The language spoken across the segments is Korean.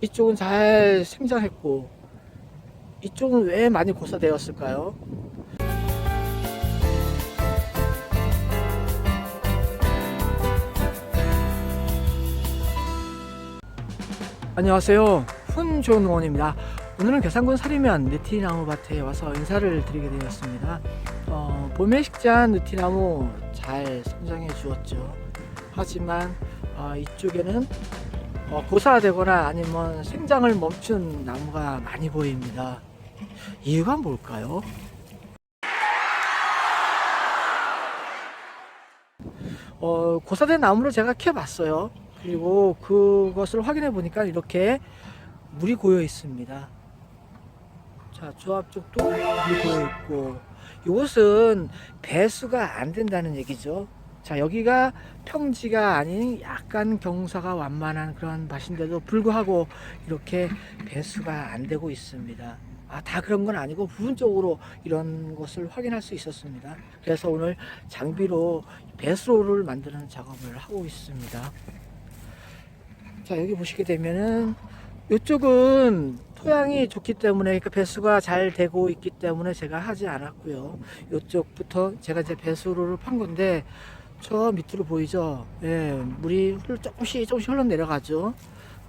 이쪽은 잘 생장했고 이쪽은 왜 많이 고사되었을까요? 안녕하세요. 훈조농원입니다. 오늘은 계산군 사리면 느티나무 밭에 와서 인사를 드리게 되었습니다. 어, 봄에 식재한 느티나무 잘 성장해 주었죠. 하지만 어, 이쪽에는 어, 고사되거나 아니면 생장을 멈춘 나무가 많이 보입니다. 이유가 뭘까요? 어, 고사된 나무를 제가 캐봤어요. 그리고 그것을 확인해 보니까 이렇게 물이 고여 있습니다. 자, 저 앞쪽도 물이 고여 있고, 이것은 배수가 안 된다는 얘기죠. 자, 여기가 평지가 아닌 약간 경사가 완만한 그런 밭인데도 불구하고 이렇게 배수가 안 되고 있습니다. 아, 다 그런 건 아니고 부분적으로 이런 것을 확인할 수 있었습니다. 그래서 오늘 장비로 배수로를 만드는 작업을 하고 있습니다. 자, 여기 보시게 되면은 이쪽은 토양이 좋기 때문에 그 배수가 잘 되고 있기 때문에 제가 하지 않았고요. 이쪽부터 제가 이제 배수로를 판 건데 저 밑으로 보이죠? 예, 물이 흘- 조금씩 조금씩 흘러 내려가죠.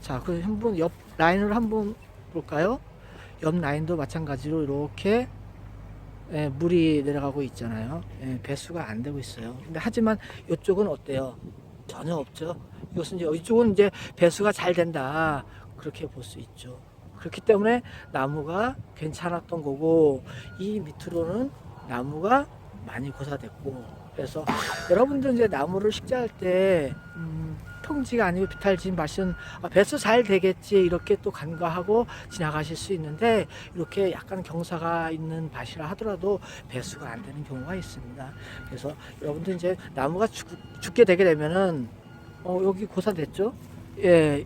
자, 그 한번 옆 라인을 한번 볼까요? 옆 라인도 마찬가지로 이렇게 예, 물이 내려가고 있잖아요. 예, 배수가 안 되고 있어요. 근데 하지만 이쪽은 어때요? 전혀 없죠. 이것은 이제 이쪽은 이제 배수가 잘 된다 그렇게 볼 수 있죠. 그렇기 때문에 나무가 괜찮았던 거고 이 밑으로는 나무가 많이 고사됐고 그래서 여러분들 이제 나무를 식재할 때 음, 평지가 아니고 비탈진 밭은 아, 배수 잘 되겠지 이렇게 또 간과하고 지나가실 수 있는데 이렇게 약간 경사가 있는 밭이라 하더라도 배수가 안 되는 경우가 있습니다. 그래서 여러분들 이제 나무가 죽, 죽게 되게 되면은 어, 여기 고사됐죠? 예.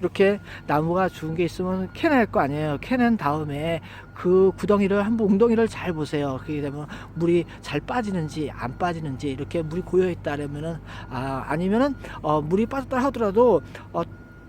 이렇게 나무가 죽은 게 있으면 캐낼 거 아니에요. 캐낸 다음에 그 구덩이를 한번 웅덩이를 잘 보세요. 그렇게 되면 물이 잘 빠지는지 안 빠지는지 이렇게 물이 고여 있다면은 아 아니면은 어, 물이 빠졌다 하더라도 어,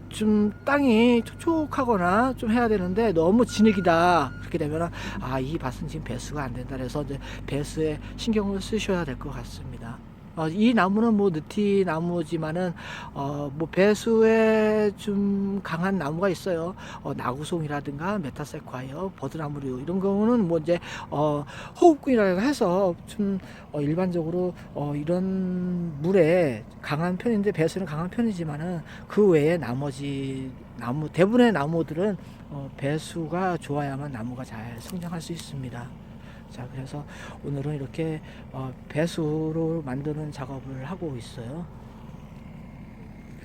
좀 땅이 촉촉하거나 좀 해야 되는데 너무 진흙이다 그렇게 되면은 아이 밭은 지금 배수가 안 된다 그래서 이제 배수에 신경을 쓰셔야 될 것 같습니다. 어, 이 나무는 뭐 느티 나무지만은 어, 뭐 배수에 좀 강한 나무가 있어요. 어, 나구송이라든가 메타세콰이어, 버드나무류 이런 경우는 뭐 이제 어, 호흡군이라고 해서 좀 어, 일반적으로 어, 이런 물에 강한 편인데 배수는 강한 편이지만은 그 외에 나머지 나무 대부분의 나무들은 어, 배수가 좋아야만 나무가 잘 성장할 수 있습니다. 자, 그래서 오늘은 이렇게 어, 배수로 만드는 작업을 하고 있어요.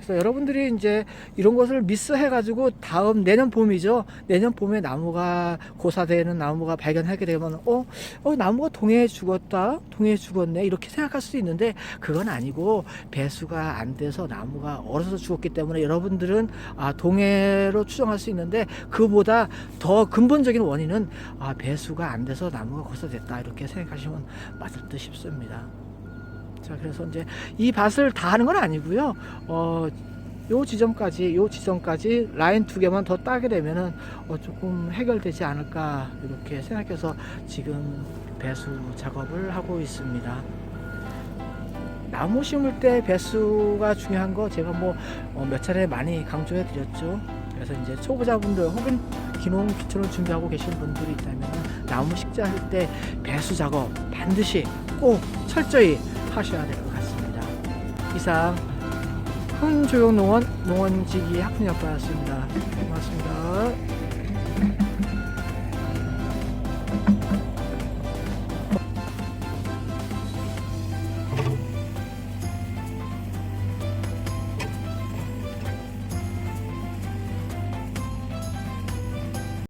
그래서 여러분들이 이제 이런 것을 미스해가지고 다음 내년 봄이죠. 내년 봄에 나무가 고사되는 나무가 발견하게 되면 어, 어 나무가 동해에 죽었다, 동해에 죽었네 이렇게 생각할 수 있는데 그건 아니고 배수가 안 돼서 나무가 얼어서 죽었기 때문에 여러분들은 아, 동해로 추정할 수 있는데 그보다 더 근본적인 원인은 아, 배수가 안 돼서 나무가 고사됐다 이렇게 생각하시면 맞을 듯 싶습니다. 자, 그래서 이제 이 밭을 다 하는 건 아니고요. 어, 요 지점까지, 요 지점까지 라인 두 개만 더 따게 되면은 어, 조금 해결되지 않을까 이렇게 생각해서 지금 배수 작업을 하고 있습니다. 나무 심을 때 배수가 중요한 거 제가 뭐 몇 차례 많이 강조해 드렸죠. 그래서 이제 초보자분들 혹은 기농 기초를 준비하고 계신 분들이 있다면 나무 식재할 때 배수 작업 반드시 꼭 철저히 하셔야 될 것 같습니다. 이상 흥조용 농원 농원지기 학생역과였습니다.